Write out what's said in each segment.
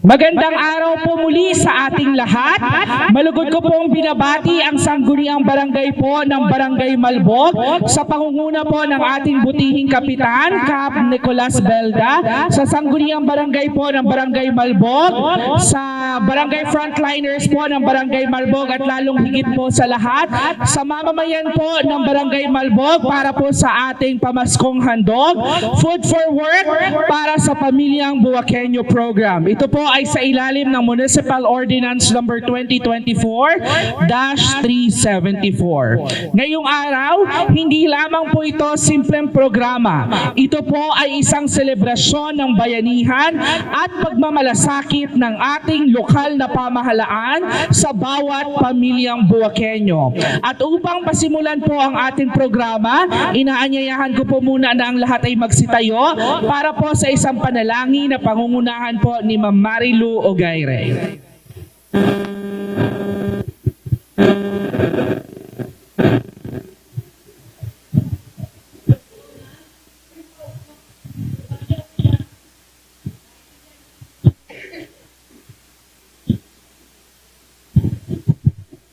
Magandang araw po muli sa ating lahat. Malugod ko pong binabati ang sangguniang barangay po ng Barangay Malbog sa pangunguna po ng ating butihing kapitan, Cap Nicolas Belda, sa sangguniang barangay po ng Barangay Malbog, sa barangay frontliners po ng Barangay Malbog at lalong higit po sa lahat, sa mamamayan po ng Barangay Malbog para po sa ating pamaskong handog, Food for Work para sa Pamilyang Buwakenyo Program. Ito po ay sa ilalim ng Municipal Ordinance Number 2024-374. Ngayong araw, hindi lamang po ito simpleng programa. Ito po ay isang selebrasyon ng bayanihan at pagmamalasakit ng ating lokal na pamahalaan sa bawat pamilyang Buwakenyo. At upang pasimulan po ang ating programa, inaanyayahan ko po muna na ang lahat ay magsitayo para po sa isang panalangin na pangungunahan po ni Ma'am Marilu Ogaire.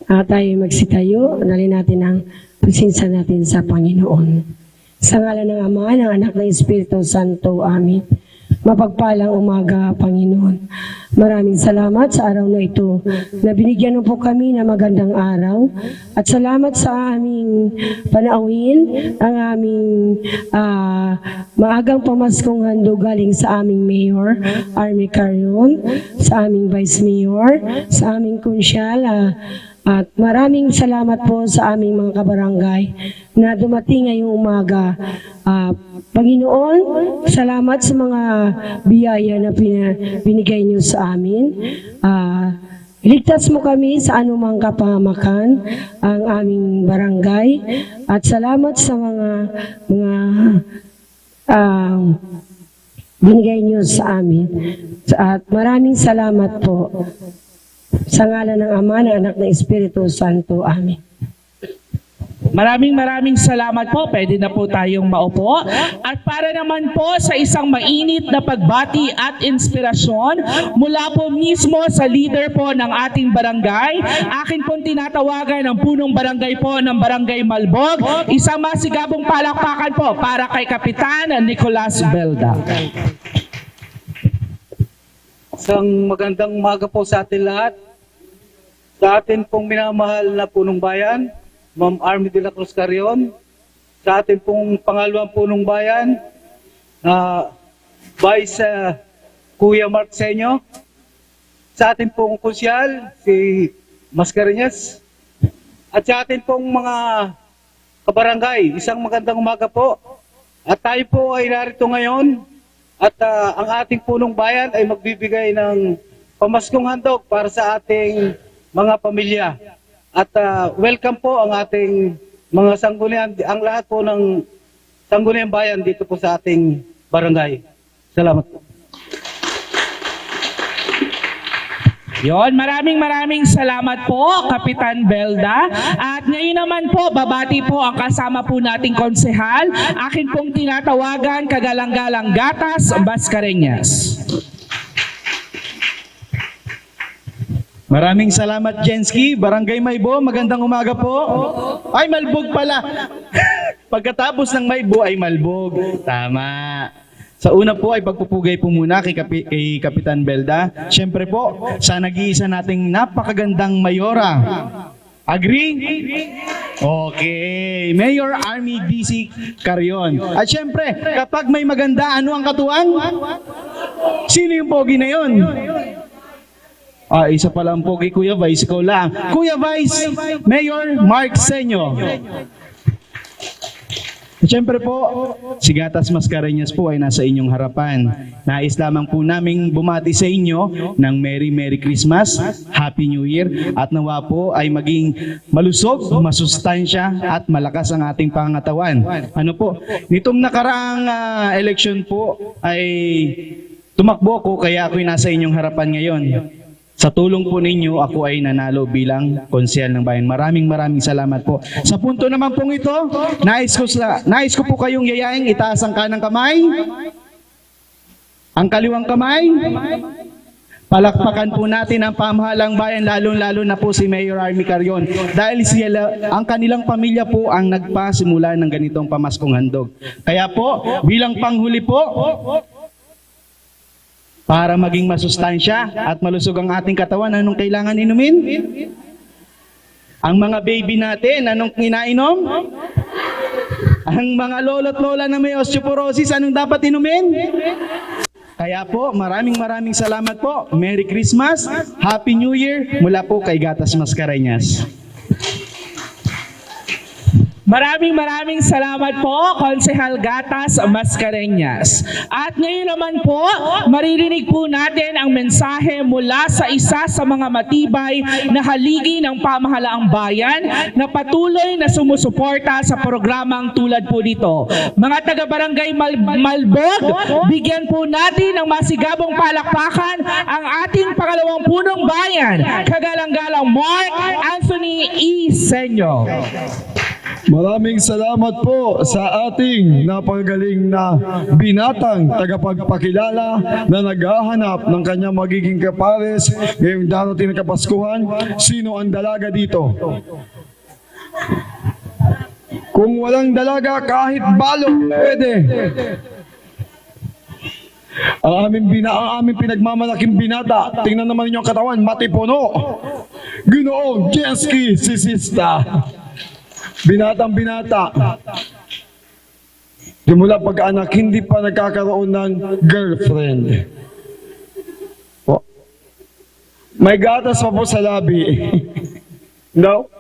Ah, tayo magsitayo, nalin natin ang presensya natin sa Panginoon. Sa ngala ng Ama, ng Anak ng Espiritu Santo, Amen. Mapagpalang umaga, Panginoon. Maraming salamat sa araw na ito na binigyan mo po kami ng magandang araw at salamat sa aming panauhin ang aming ah, maagang pamaskong handog galing sa aming Mayor, Army Carion, sa aming Vice Mayor, sa aming Kunsyala, at maraming salamat po sa aming mga kabarangay na dumating ngayong umaga. Ah, Panginoon, salamat sa mga biyaya na binigay niyo sa amin. Ah, Iligtas mo kami sa anumang kapahamakan ang aming barangay at salamat sa mga mga ah, binigay niyo sa amin. At maraming salamat po. Sa ngalan ng Ama, ng Anak, ng Espiritu Santo. Amen. Maraming maraming salamat po. Pwede na po tayong maupo. At para naman po sa isang mainit na pagbati at inspirasyon mula po mismo sa leader po ng ating barangay, akin pong tinatawagan ang punong barangay po ng Barangay Malbog. Isang masigabong palakpakan po para kay Kapitan Nicolas Belda. Isang magandang umaga po sa atin lahat. Sa atin pong minamahal na punong bayan, Ma'am Army de la Cruz Carrion. Sa atin pong pangalawang punong bayan, na Vice uh, Kuya Mark Senyo. Sa atin pong kusyal, si Mascareñas. At sa atin pong mga kabarangay, isang magandang umaga po. At tayo po ay narito ngayon at ah, ang ating punong bayan ay magbibigay ng pamaskong handog para sa ating mga pamilya. At ah, welcome po ang ating mga sanggunian, ang lahat po ng sanggunian bayan dito po sa ating barangay. Salamat po. Yon, maraming maraming salamat po, Kapitan Belda. At ngayon naman po, babati po ang kasama po nating konsehal. Akin pong tinatawagan, kagalang-galang Gatas Bascareñas. Maraming salamat, Jensky. Barangay Maybo, magandang umaga po. Ay, Malbog pala. Pagkatapos ng Maybo ay Malbog. Tama. Sa una po ay pagpupugay po muna kay, Kapi- kay Kapitan Belda. Siyempre po, sa nag-iisa nating napakagandang mayora. Agree? Okay. Mayor Army DC Carion. At siyempre, kapag may maganda, ano ang katuwang? Sino yung pogi na yon? Ah, isa pala ang pogi, Kuya Vice. Ikaw lang. Kuya Vice, Mayor Mark Senyo. Siyempre po, si Gatas Mascareñas po ay nasa inyong harapan. Nais lamang po naming bumati sa inyo ng Merry Merry Christmas, Happy New Year, at nawa po ay maging malusog, masustansya, at malakas ang ating pangatawan. Ano po, nitong nakaraang ah, election po ay tumakbo ko kaya ako'y nasa inyong harapan ngayon. Sa tulong po ninyo, ako ay nanalo bilang konsyel ng bayan. Maraming maraming salamat po. Sa punto naman pong ito, nais ko, sa, nais ko po kayong yayain, itaas ang kanang kamay, ang kaliwang kamay, Palakpakan po natin ang pamahalang bayan, lalong-lalo na po si Mayor Army Carion. Dahil sila, ang kanilang pamilya po ang nagpasimula ng ganitong pamaskong handog. Kaya po, bilang panghuli po, para maging masustansya at malusog ang ating katawan, anong kailangan inumin? Ang mga baby natin, anong kinainom? Ang mga lolo't lola na may osteoporosis, anong dapat inumin? Kaya po, maraming maraming salamat po. Merry Christmas, Happy New Year, mula po kay Gatas Mascareñas. Maraming maraming salamat po, Konsehal Gatas Mascareñas. At ngayon naman po, maririnig po natin ang mensahe mula sa isa sa mga matibay na haligi ng pamahalaang bayan na patuloy na sumusuporta sa programang tulad po nito. Mga taga-barangay Mal- Malbog, bigyan po natin ng masigabong palakpakan ang ating pangalawang punong bayan, kagalang-galang Mark Anthony E. Senyo. Maraming salamat po sa ating napagaling na binatang tagapagpakilala na naghahanap ng kanyang magiging kapares ngayong darating na Kapaskuhan. Sino ang dalaga dito? Kung walang dalaga, kahit balok, pwede. Ang aming, bina, ang aming pinagmamalaking binata, tingnan naman ninyo ang katawan, matipuno. Ginoong Jenski Sisista. Binatang binata. Simula pag-anak, hindi pa nagkakaroon ng girlfriend. Oh. May gatas pa po sa labi. no?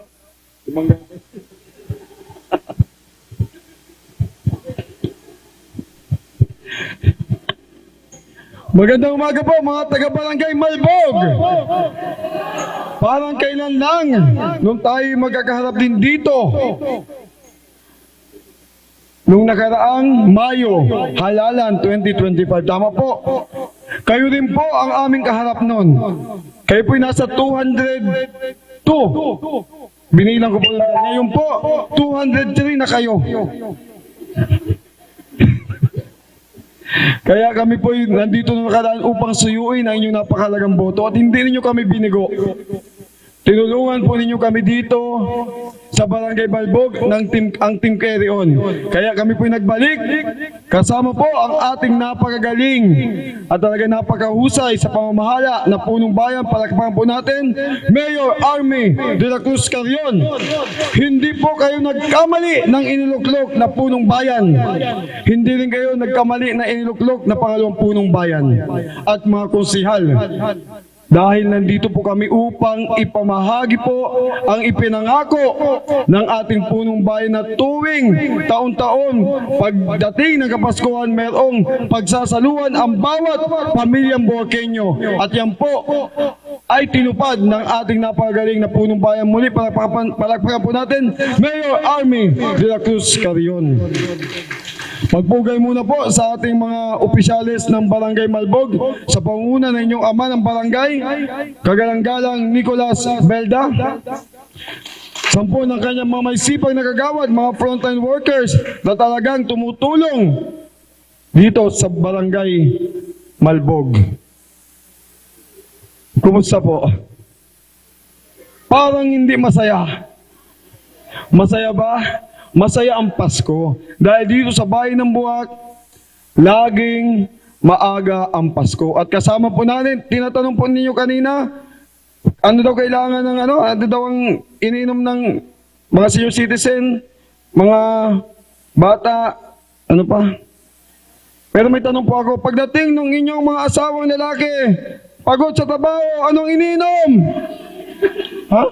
Magandang umaga po mga taga-barangay Malbog. Parang kailan lang nung tayo magkakaharap din dito. Nung nakaraang Mayo, halalan 2025. Tama po. Kayo din po ang aming kaharap nun. Kayo po'y nasa 202. Binilang ko po. Ngayon po, 203 na kayo. Kaya kami po nandito na nakaraan upang suyuin ang inyong napakalagang boto at hindi ninyo kami binigo. Tinulungan po ninyo kami dito sa Barangay Balbog ng team, ang Team Carry On. Kaya kami po nagbalik. Kasama po ang ating napakagaling at talaga napakahusay sa pamamahala na punong bayan. Palakpakan po natin, Mayor Army de la Cruz Carrion. Hindi po kayo nagkamali ng iniluklok na punong bayan. Hindi rin kayo nagkamali na iniluklok na pangalawang punong bayan. At mga konsihal, dahil nandito po kami upang ipamahagi po ang ipinangako ng ating punong bayan na tuwing taon-taon pagdating ng Kapaskuhan mayroong pagsasaluhan ang bawat pamilyang Borkenyo. At yan po ay tinupad ng ating napagaling na punong bayan. Muli palakpakan, palakpakan po natin Mayor Army de la Cruz Carrion. Magpugay muna po sa ating mga opisyalis ng Barangay Malbog sa panguna ng inyong ama ng barangay, kagalang-galang Nicolas Belda. Sampo ng kanyang mga may sipag na kagawad, mga frontline workers na talagang tumutulong dito sa Barangay Malbog. Kumusta po? Parang hindi masaya. Masaya ba? Masaya ang Pasko. Dahil dito sa bahay ng buwak, laging maaga ang Pasko. At kasama po natin, tinatanong po ninyo kanina, ano daw kailangan ng ano, ano daw ang ininom ng mga senior citizen, mga bata, ano pa? Pero may tanong po ako, pagdating ng inyong mga asawang lalaki, pagod sa trabaho, anong ininom? Ha?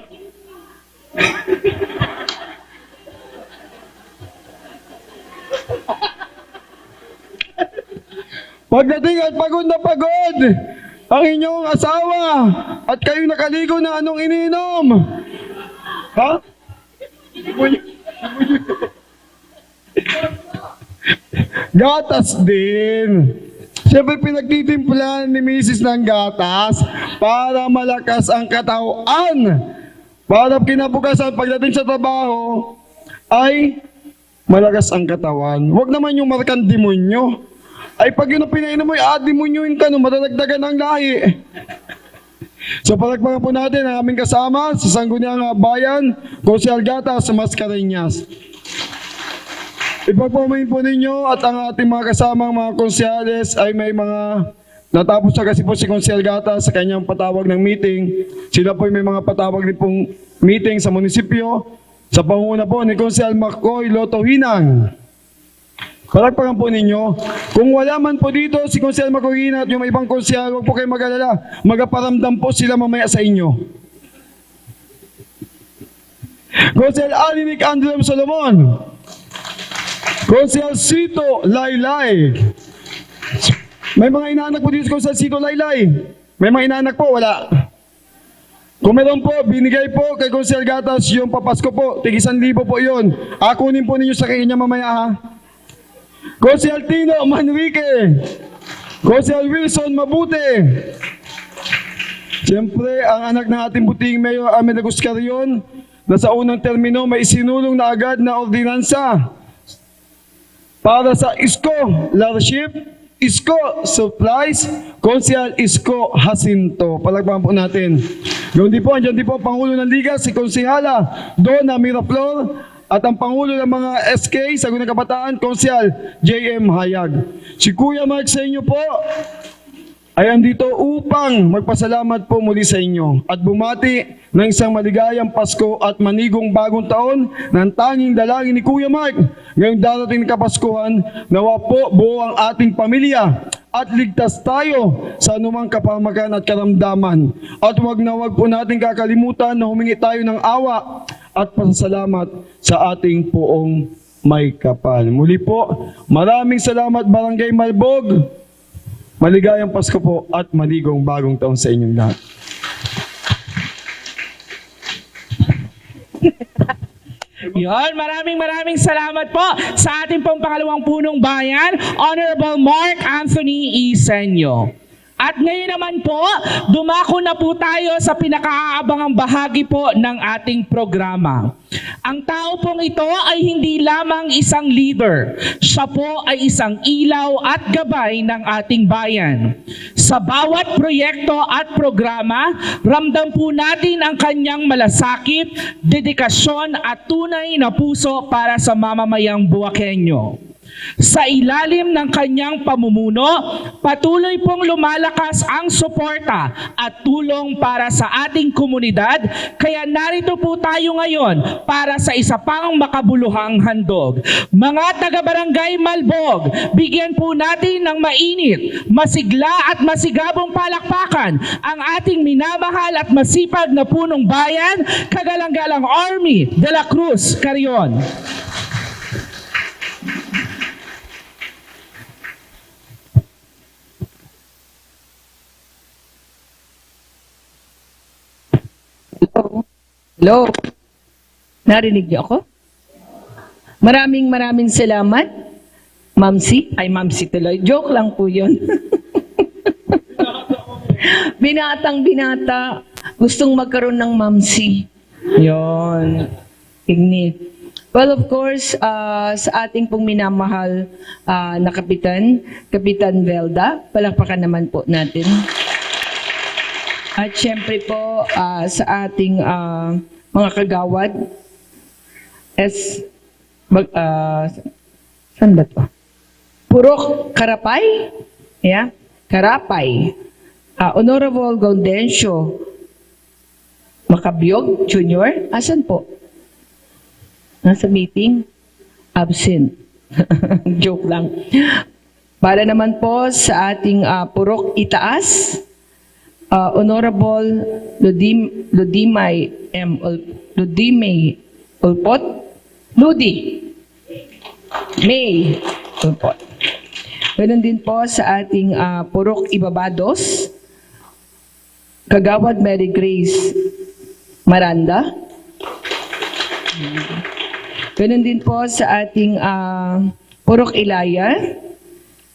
Pagdating at pagod na pagod, ang inyong asawa at kayo nakaligo na anong ininom? Ha? gatas din. Siyempre pinagtitimplahan ni Mrs. ng gatas para malakas ang katawan. Para kinabukasan pagdating sa trabaho ay malakas ang katawan. Huwag naman yung markang demonyo. Ay pag yun ang pinainom mo, ademonyoin ka no, madadagdagan ang lahi. So palagpagan po natin ang aming kasama sa Sangguniang Bayan, Konsehal Gata sa Mascareñas. Ipagpamain po ninyo at ang ating mga kasamang mga konsyales ay may mga natapos na kasi po si Konsyal Gata sa kanyang patawag ng meeting. Sila po ay may mga patawag din pong meeting sa munisipyo sa panguna po ni Konsyal Makoy Loto Hinang. Palagpagan po ninyo. Kung wala man po dito si Konsyal Makoy at yung ibang konsyal, huwag po kayo mag-alala. Magaparamdam po sila mamaya sa inyo. Konsyal Alinik Andrem Solomon. Konsyal Sito Laylay. May mga inaanak po dito Konsyal Sito Laylay. May mga inaanak po, wala. Kung meron po, binigay po kay Konsyal Gatas yung papasko po. Tigisan libo po yun. Akunin po ninyo sa kanya mamaya ha. Konsyal Tino Manrique. Konsyal Wilson Mabute. Siyempre, ang anak ng ating buting Mayor Amin Agus Carrion na sa unang termino may isinulong na agad na ordinansa para sa ISCO Leadership, ISCO Supplies, Konsyal ISCO Jacinto. Palagpakan po natin. Gawin din po, andyan din po ang Pangulo ng Liga, si Konsyala Donna Miraflor, at ang Pangulo ng mga SK sa Gunang Kabataan, Konsyal JM Hayag. Si Kuya Mark sa inyo po, ay andito upang magpasalamat po muli sa inyo at bumati ng isang maligayang Pasko at manigong bagong taon ng tanging dalangin ni Kuya Mark ngayong darating na Kapaskuhan nawa po buo ang ating pamilya at ligtas tayo sa anumang kapamakan at karamdaman. At wag na wag po natin kakalimutan na humingi tayo ng awa at pasasalamat sa ating poong may kapal. Muli po, maraming salamat Barangay Malbog. Maligayang Pasko po at maligong bagong taon sa inyong lahat. Yon, maraming maraming salamat po sa ating pong pangalawang punong bayan, Honorable Mark Anthony Isenyo. At ngayon naman po, dumako na po tayo sa pinakaabangang bahagi po ng ating programa. Ang tao pong ito ay hindi lamang isang leader. Siya po ay isang ilaw at gabay ng ating bayan. Sa bawat proyekto at programa, ramdam po natin ang kanyang malasakit, dedikasyon at tunay na puso para sa mamamayang Buwakenyo. Sa ilalim ng kanyang pamumuno, patuloy pong lumalakas ang suporta at tulong para sa ating komunidad, kaya narito po tayo ngayon para sa isa pang makabuluhang handog. Mga taga-barangay Malbog, bigyan po natin ng mainit, masigla at masigabong palakpakan ang ating minamahal at masipag na punong bayan, kagalang-galang Army de la Cruz, Carion. Hello? Narinig niyo ako? Maraming maraming salamat. Mamsi? Ay, Mamsi tuloy. Joke lang po yun. Binatang binata. Gustong magkaroon ng Mamsi. Yon. Ignit. Well, of course, uh, sa ating pong minamahal uh, na kapitan, Kapitan Velda, palakpakan naman po natin. At syempre po ah, sa ating ah, mga kagawad, es, mag, ah, saan ba to? Purok Karapay, yeah? Karapay, Ah, Honorable Gaudencio Makabyog Jr., asan po? Nasa meeting? Absent. Joke lang. Para naman po sa ating ah, Purok Itaas, uh, Honorable Ludim, Ludimay M. Ludimay Ulpot, Ludi May Ulpot. Ganun din po sa ating uh, Purok Ibabados, Kagawad Mary Grace Maranda. Ganun din po sa ating uh, Purok Ilaya,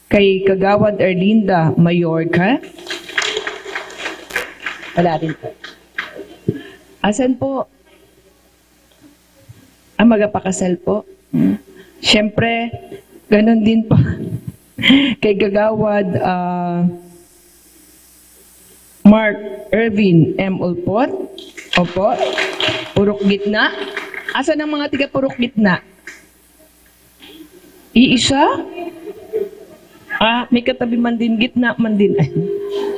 kay Kagawad Erlinda Mayorka. Wala din po. Asan po? Ah, magapakasal po. Hmm. Siyempre, ganun din po. kay Gagawad ah, Mark Irvin M. Ulpot. Opo. Purok Gitna. Asa ng mga tiga Purok Gitna? Iisa? Ah, may katabi man din, gitna man din.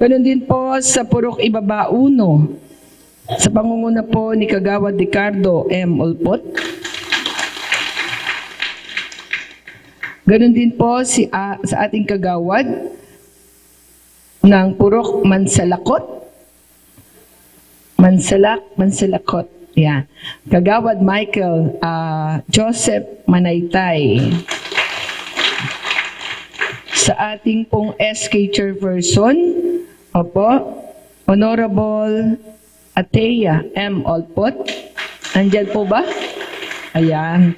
Ganun din po sa Purok Ibaba Uno. Sa pangunguna po ni Kagawad Ricardo M. Ulpot. Ganun din po si, ah, sa ating kagawad ng Purok Mansalakot. Mansalak, Mansalakot. Yan. Kagawad Michael ah, Joseph Manaytay. Sa ating pong SK Chairperson, opo, Honorable Ateya M. Olpot. Andyan po ba? Ayan.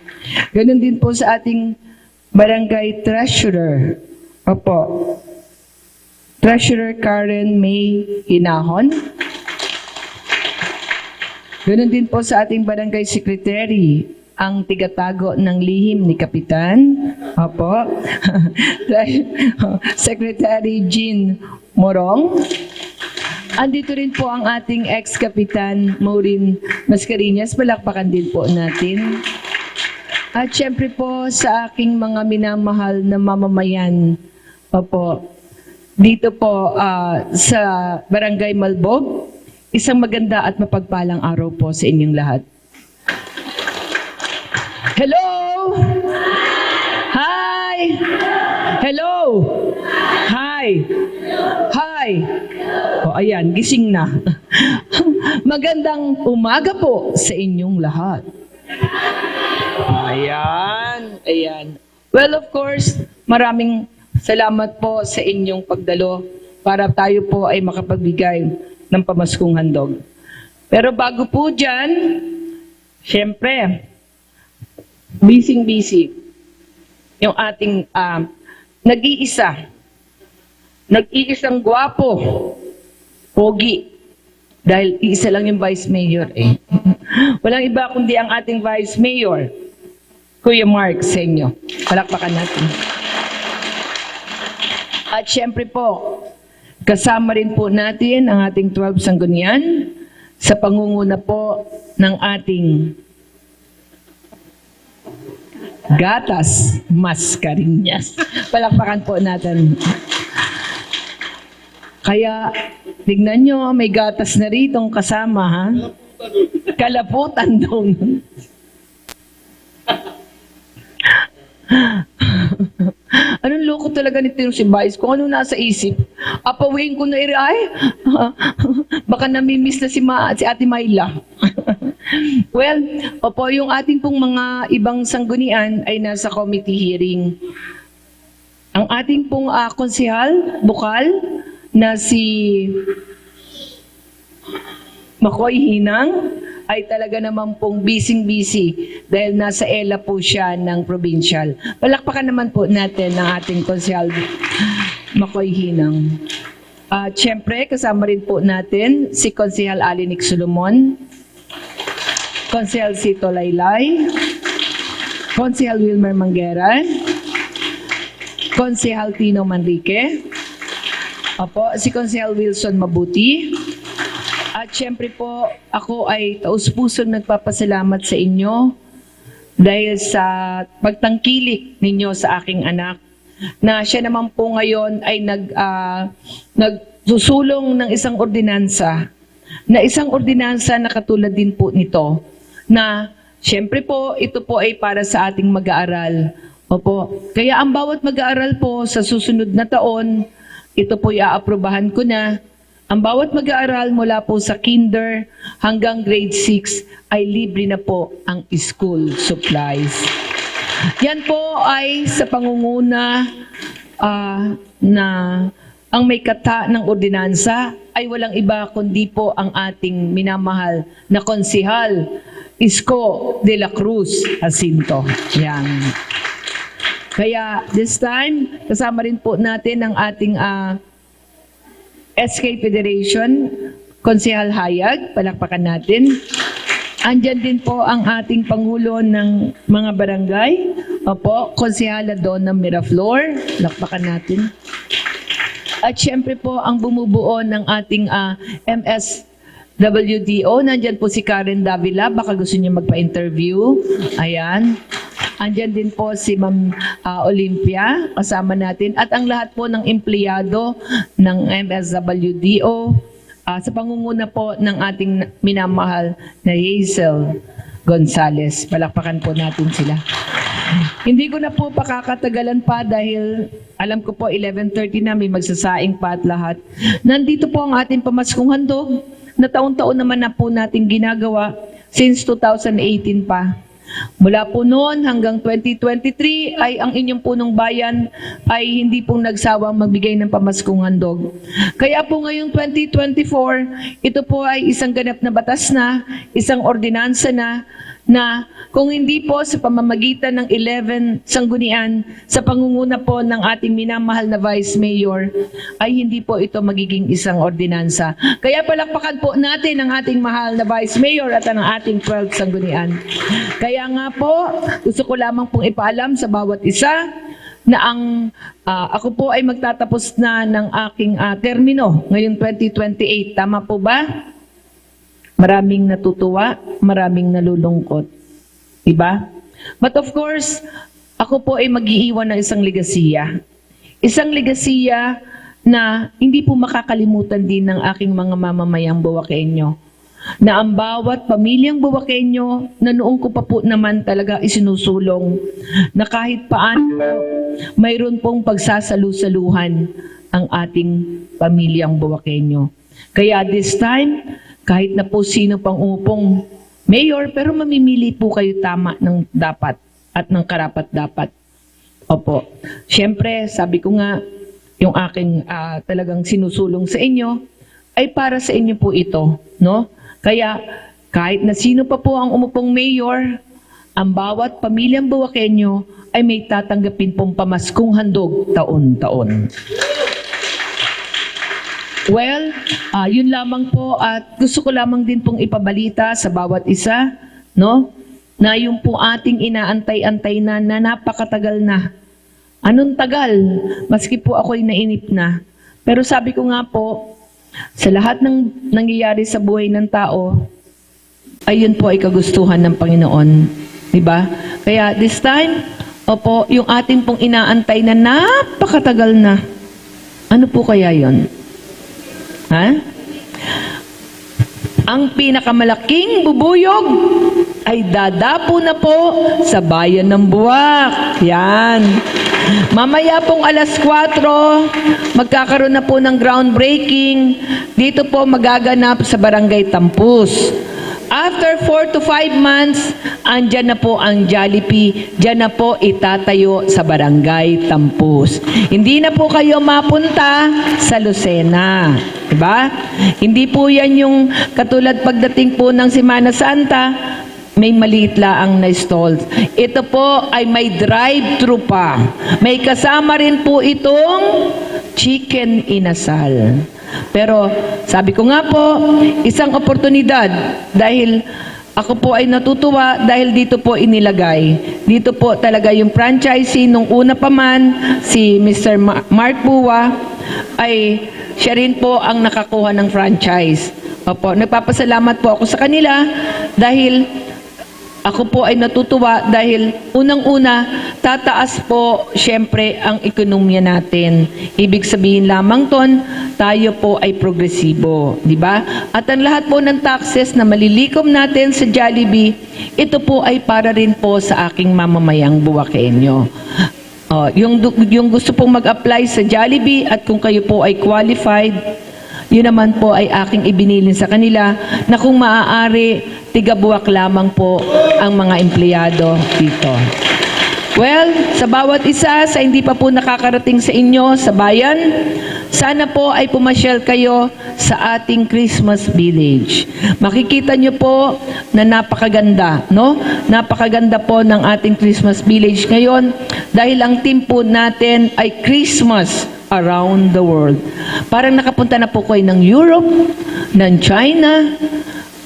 Ganun din po sa ating Barangay Treasurer. Opo. Treasurer Karen May Hinahon. Ganun din po sa ating Barangay Secretary, ang tigatago ng lihim ni Kapitan. Opo. Secretary Jean Morong. Andito rin po ang ating ex-kapitan Maureen Mascarinhas. Palakpakan din po natin. At syempre po sa aking mga minamahal na mamamayan, opo, dito po ah, sa Barangay Malbog, isang maganda at mapagpalang araw po sa inyong lahat. Hello! Hi! Hello! Hi! Hi! O ayan, gising na. Magandang umaga po sa inyong lahat. Ayan, ayan. Well, of course, maraming salamat po sa inyong pagdalo para tayo po ay makapagbigay ng pamaskong handog. Pero bago po dyan, syempre, busy-busy yung ating ah, nag-iisa, nag-iisang gwapo, pogi, dahil isa lang yung vice mayor eh. Walang iba kundi ang ating vice mayor, Kuya Mark sa inyo. Palakpakan natin. At syempre po, kasama rin po natin ang ating 12 sanggunian sa pangunguna po ng ating gatas mascarinas. Palakpakan po natin. Kaya, tignan nyo, may gatas na ritong kasama, ha? Kalaputan dong. Anong loko talaga nito si Vice? Kung ano nasa isip, apawiin ko na iri ay, baka namimiss na si, Ma, si Ate Myla. Well, opo, yung ating pong mga ibang sanggunian ay nasa committee hearing. Ang ating pong uh, konsihal, bukal, na si Makoy Hinang, ay talaga naman pong busy-busy dahil nasa ELA po siya ng provincial. Palakpakan naman po natin ang ating konsyal Makoy Hinang. At syempre, kasama rin po natin si Konsehal Alinik Solomon, Konsehal Sito Laylay, Konsehal Wilmer Manguera, Konsehal Tino Manrique, Opo, si Konsehal Wilson Mabuti, at syempre po, ako ay taus-pusong nagpapasalamat sa inyo dahil sa pagtangkilik ninyo sa aking anak na siya naman po ngayon ay nag, ah, nagsusulong ng isang ordinansa na isang ordinansa na katulad din po nito na syempre po ito po ay para sa ating mag-aaral. Opo. Kaya ang bawat mag-aaral po sa susunod na taon, ito po iaaprobahan ko na ang bawat mag-aaral mula po sa kinder hanggang grade 6 ay libre na po ang school supplies. Yan po ay sa pangunguna ah, na ang may kata ng ordinansa ay walang iba kundi po ang ating minamahal na konsihal, Isko de la Cruz Jacinto. Yan. Kaya this time, kasama rin po natin ang ating ah, SK Federation, Konsehal Hayag, palakpakan natin. Andyan din po ang ating Pangulo ng mga barangay, Opo, Konsehala Donna Miraflor. Lakpakan natin. At syempre po, ang bumubuo ng ating ah, MSWDO, nandyan po si Karen Davila, baka gusto niya magpa-interview. Ayan. Andyan din po si Ma'am ah, Olympia, kasama natin. At ang lahat po ng empleyado ng MSWDO, ah, sa pangunguna po ng ating minamahal na Hazel Gonzales. Palakpakan po natin sila. Hindi ko na po pakakatagalan pa dahil alam ko po 11.30 na may magsasaing pa at lahat. Nandito po ang ating pamaskong handog na taon-taon naman na po natin ginagawa since 2018 pa. Mula po noon hanggang 2023 ay ang inyong punong bayan ay hindi pong nagsawang magbigay ng pamaskong handog. Kaya po ngayong 2024, ito po ay isang ganap na batas na, isang ordinansa na, na kung hindi po sa pamamagitan ng 11 sanggunian sa pangunguna po ng ating minamahal na Vice Mayor ay hindi po ito magiging isang ordinansa. Kaya palakpakan po natin ang ating mahal na Vice Mayor at ang ating 12 sanggunian. Kaya nga po, gusto ko lamang pong ipaalam sa bawat isa na ang ah, ako po ay magtatapos na ng aking ah, termino ngayong 2028. Tama po ba? Maraming natutuwa, maraming nalulungkot. Diba? But of course, ako po ay mag-iiwan ng isang legasiya. Isang legasiya na hindi po makakalimutan din ng aking mga mamamayang Buwakenyo. Na ang bawat pamilyang Buwakenyo na noong ko pa po naman talaga isinusulong na kahit paano mayroon pong pagsasalu-saluhan ang ating pamilyang Buwakenyo. Kaya this time, kahit na po sino pang umupong mayor, pero mamimili po kayo tama ng dapat at ng karapat dapat. Opo. Siyempre, sabi ko nga, yung aking ah, talagang sinusulong sa inyo, ay para sa inyo po ito, no? Kaya, kahit na sino pa po ang umupong mayor, ang bawat pamilyang Buwakenyo ay may tatanggapin pong pamaskong handog taon-taon. Well, ah, yun lamang po at gusto ko lamang din pong ipabalita sa bawat isa, no? Na yung po ating inaantay-antay na na napakatagal na. Anong tagal? Maski po ako'y nainip na. Pero sabi ko nga po, sa lahat ng nangyayari sa buhay ng tao, ayun po ay kagustuhan ng Panginoon. Di ba? Kaya this time, opo, yung ating pong inaantay na napakatagal na. Ano po kaya yon? Ha? Ang pinakamalaking bubuyog ay dadapo na po sa bayan ng Buwak. Yan. Mamaya pong alas 4, magkakaroon na po ng groundbreaking. Dito po magaganap sa Barangay Tampus. After 4 to 5 months, andyan na po ang Jollibee. Diyan na po itatayo sa Barangay Tampus. Hindi na po kayo mapunta sa Lucena. Diba? Hindi po yan yung katulad pagdating po ng Semana Santa, may maliit laang na stall. Ito po ay may drive-thru pa. May kasama rin po itong chicken inasal. Pero sabi ko nga po, isang oportunidad dahil ako po ay natutuwa dahil dito po inilagay. Dito po talaga yung franchisee nung una pa man si Mr. Ma- Mark Buwa ay siya rin po ang nakakuha ng franchise. Opo, nagpapasalamat po ako sa kanila dahil ako po ay natutuwa dahil unang-una, tataas po syempre ang ekonomiya natin. Ibig sabihin lamang ton, tayo po ay progresibo, di ba? At ang lahat po ng taxes na malilikom natin sa Jollibee, ito po ay para rin po sa aking mamamayang buwakenyo. Oh, yung, yung gusto pong mag-apply sa Jollibee at kung kayo po ay qualified, yun naman po ay aking ibinilin sa kanila na kung maaari, tigabuwak lamang po ang mga empleyado dito. Well, sa bawat isa sa hindi pa po nakakarating sa inyo sa bayan, sana po ay pumasyal kayo sa ating Christmas Village. Makikita nyo po na napakaganda, no? Napakaganda po ng ating Christmas Village ngayon dahil ang team po natin ay Christmas around the world. Parang nakapunta na po kayo ng Europe, ng China,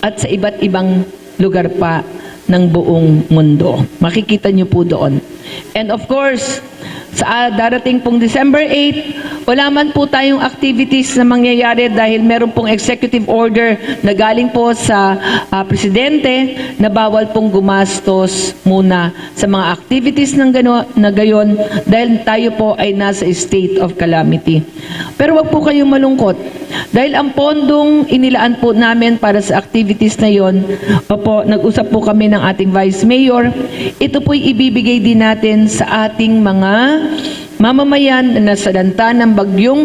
at sa iba't ibang lugar pa ng buong mundo. Makikita niyo po doon. And of course, sa darating pong December 8, wala man po tayong activities na mangyayari dahil meron pong executive order na galing po sa ah, presidente na bawal pong gumastos muna sa mga activities ng gano, na gayon dahil tayo po ay nasa state of calamity. Pero wag po kayong malungkot dahil ang pondong inilaan po namin para sa activities na yon, opo, nag-usap po kami ng ating Vice Mayor, ito po'y ibibigay din natin sa ating mga mamamayan na nasalanta ng bagyong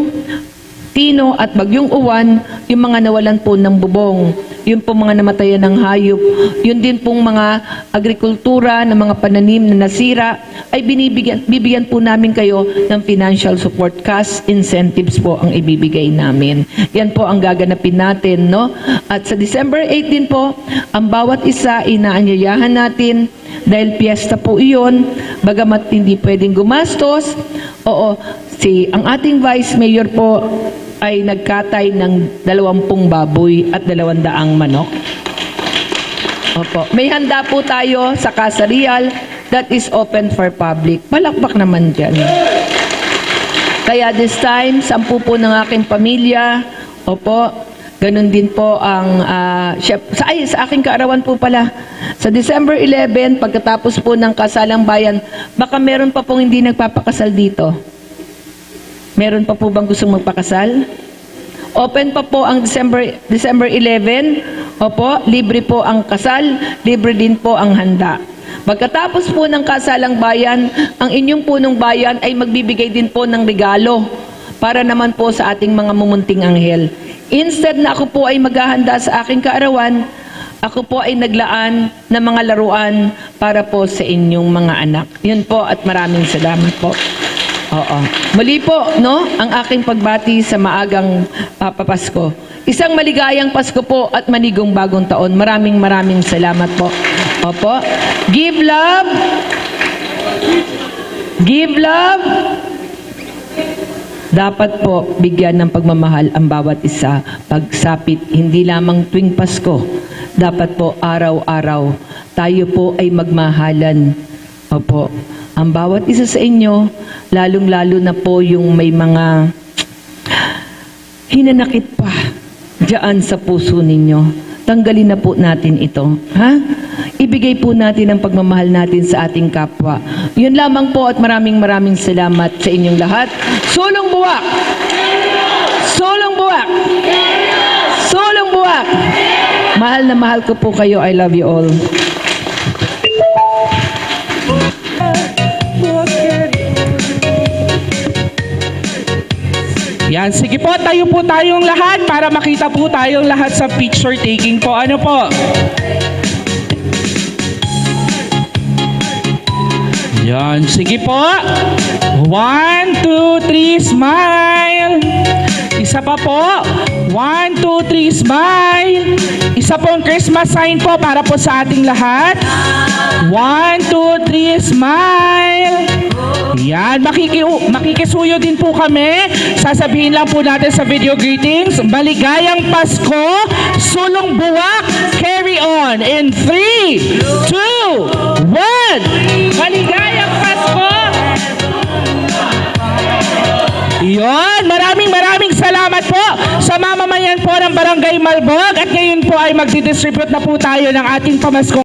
Tino at Bagyong Uwan, yung mga nawalan po ng bubong, yung po mga namatayan ng hayop, yun din pong mga agrikultura ng mga pananim na nasira, ay binibigyan, bibigyan po namin kayo ng financial support cash incentives po ang ibibigay namin. Yan po ang gaganapin natin, no? At sa December 18 po, ang bawat isa inaanyayahan natin dahil piyesta po iyon, bagamat hindi pwedeng gumastos, oo, si ang ating Vice Mayor po ay nagkatay ng dalawampung baboy at dalawandaang manok. Opo. May handa po tayo sa Casa Real that is open for public. Palakpak naman dyan. Kaya this time, sampu po ng aking pamilya, opo, ganun din po ang, ah, chef, sa, ay, sa aking kaarawan po pala, sa December 11, pagkatapos po ng kasalang bayan, baka meron pa pong hindi nagpapakasal dito. Meron pa po bang gustong magpakasal? Open pa po ang December, December 11. Opo, libre po ang kasal, libre din po ang handa. Pagkatapos po ng kasalang bayan, ang inyong punong bayan ay magbibigay din po ng regalo para naman po sa ating mga mumunting anghel. Instead na ako po ay maghahanda sa aking kaarawan, ako po ay naglaan ng mga laruan para po sa inyong mga anak. Yun po at maraming salamat po. Oo. Muli po, no, ang aking pagbati sa maagang ah, papasko. Isang maligayang Pasko po at manigong bagong taon. Maraming maraming salamat po. Opo. Give love. Give love. Dapat po bigyan ng pagmamahal ang bawat isa pagsapit hindi lamang tuwing Pasko. Dapat po araw-araw tayo po ay magmahalan. Opo. Ang bawat isa sa inyo, lalong-lalo na po yung may mga hinanakit pa diyan sa puso ninyo. Tanggalin na po natin ito. Ha? Ibigay po natin ang pagmamahal natin sa ating kapwa. Yun lamang po at maraming maraming salamat sa inyong lahat. Sulong buwak! Sulong buwak! Sulong buwak! Mahal na mahal ko po kayo. I love you all. Yan, sige po, tayo po tayong lahat para makita po tayong lahat sa picture taking po. Ano po? Yan, sige po. One, two, three, smile. Isa pa po. One, two, three, smile. Isa pong Christmas sign po para po sa ating lahat. One, two, three, smile. Yan, makiki makikisuyo din po kami. Sasabihin lang po natin sa video greetings, maligayang Pasko, sulong buwak, carry on in 3, 2, 1. Maligayang Pasko! Yon, maraming maraming salamat po sa mamamayan po ng Barangay Malbog. At ngayon po ay magdidistribute na po tayo ng ating pamaskong